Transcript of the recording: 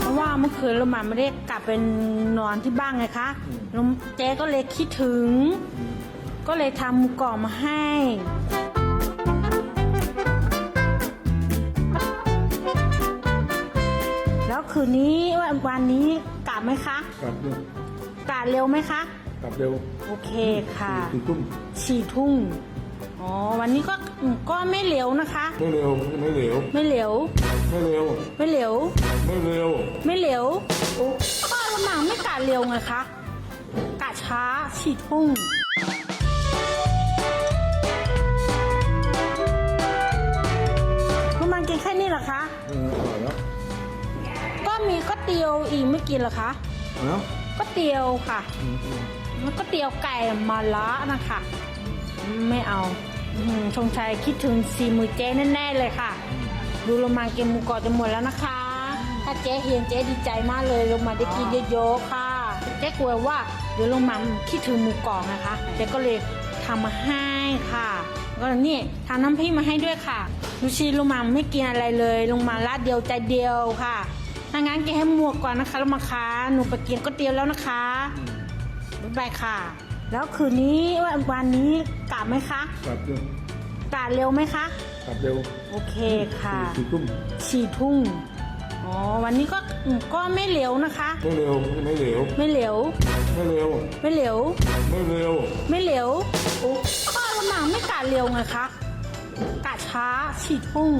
เพราะว่าเมื่อคืนเรามาไม่ได้กลับไปนอนที่บ้านไงคะแล้วเจ๊ก็เลยคิดถึง ก็เลยทำหมูกรอบมาให้แล้วคืนนี้วันวันนี้กลับไหมคะ กลับเร็วกลับเร็วไหมคะ กลับเร็วโอเคค่ะสี่ทุ่มสี่ทุ่ม อ๋อวันนี้ก็ก็ไม่เหลวนะคะ ไม่เร็วไม่เหลวไม่เหลวไม่เร็วไม่เหลวไม่เร็วไม่เหลวโอ้ก็ละหมางไม่กะเร็วไงคะกะช้าสี่ทุ่มละหมางกินแค่นี้เหรอคะเอออร่อยแล้วก็มีก๋วยเตี๋ยวอีกไม่กินเหรอคะเอาแล้วก๋วยเตี๋ยวค่ะอืมอืมแล้วก็เตี๋ยวไก่มาละนะคะ ไม่เอา อืมชงชัยคิดถึงสีมือเจ๊แน่ๆเลยค่ะ ดูโรมาเกมหมูกรอบจะหมดแล้วนะคะ ถ้าเจ๊เห็นเจ๊ดีใจมากเลยโรมาได้กินเยอะๆค่ะ เจ๊กลัวว่าเดี๋ยวโรมาคิดถึงหมูกรอบนะคะเจ๊ก็เลยทำมาให้ค่ะ ก็นี่ทำน้ำพริกมาให้ด้วยค่ะดูชีโรมาไม่กินอะไรเลยโรมาลาดเดียวใจเดียวค่ะถ้างั้นกินให้หมวกก่อนนะคะโรมาคะหนูไปกินก๋วยเตี๋ยวแล้วนะคะบ๊ายบายค่ะ แล้วคืนนี้วันวันนี้กลับไหมคะกลับเร็วกลับเร็วไหมคะกลับเร็วโอเคค่ะสี่ทุ่มสี่ทุ่มอ๋อวันนี้ก็ก็ไม่เหลวนะคะ ไม่เร็วไม่เหลวไม่เหลวไม่เร็วไม่เหลวไม่เร็วไม่เหลวโอ้ก็ละหมางไม่กะเร็วไงคะกะช้าสี่ทุ่ม